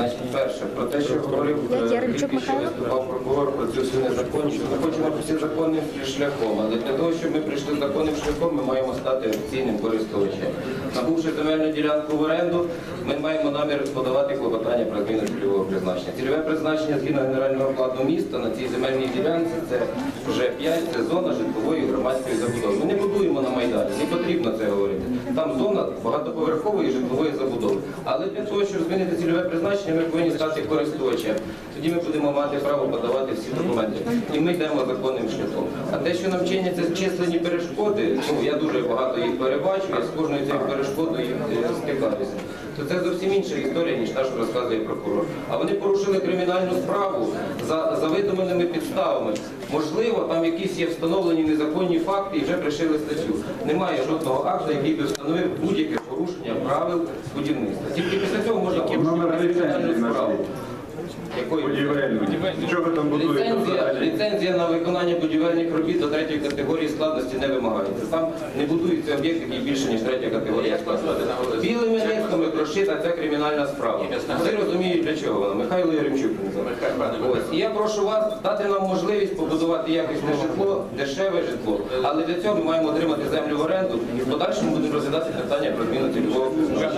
Значить, перше, про те, що говорив Як е, що виступав прокурор про цю всю незаконність. Ми хочемо піти законним шляхом, але для того, щоб ми прийшли законним шляхом, ми маємо стати офіційним користувачем. Набувши земельну ділянку в оренду, ми маємо намір подавати клопотання про зміну цільового призначення. Цільове призначення згідно генерального плану міста на цій земельній ділянці це вже 5, це зона житлової громадської забудови. Потрібно це говорити. Там зона багатоповерхової житлової забудови. Але для того, щоб змінити цільове призначення, ми повинні стати користувачем. Тоді ми будемо мати право подавати всі документи. І ми йдемо законним шляхом. А те, що нам чиняться численні перешкоди, ну я дуже багато їх перебачу, я з кожною цією перешкодою е. То це зовсім інша історія, ніж та, що розказує прокурор. А вони порушили кримінальну справу за, за видуманими підставами. Можливо, там якісь є встановлені незаконні факти і вже пришили статтю. Немає жодного акту, який би встановив будь-яке порушення правил будівництва. Тільки після цього можна порушити кримінальну справу. Будівельні. Що ви там будуєте Ліцензія, взагалі? ліцензія на виконання будівельних робіт до третьої категорії складності не вимагається. Там не будується об'єкт, який більше, ніж третя категорія складності. Білими нитками прошита ця кримінальна справа. Всі розуміють, для чого вона. Михайло Яремчук. Ось. І я прошу вас дати нам можливість побудувати якісне житло, дешеве житло. Але для цього ми маємо отримати землю в оренду і в подальшому будемо розглядати питання про зміну цільового призначення.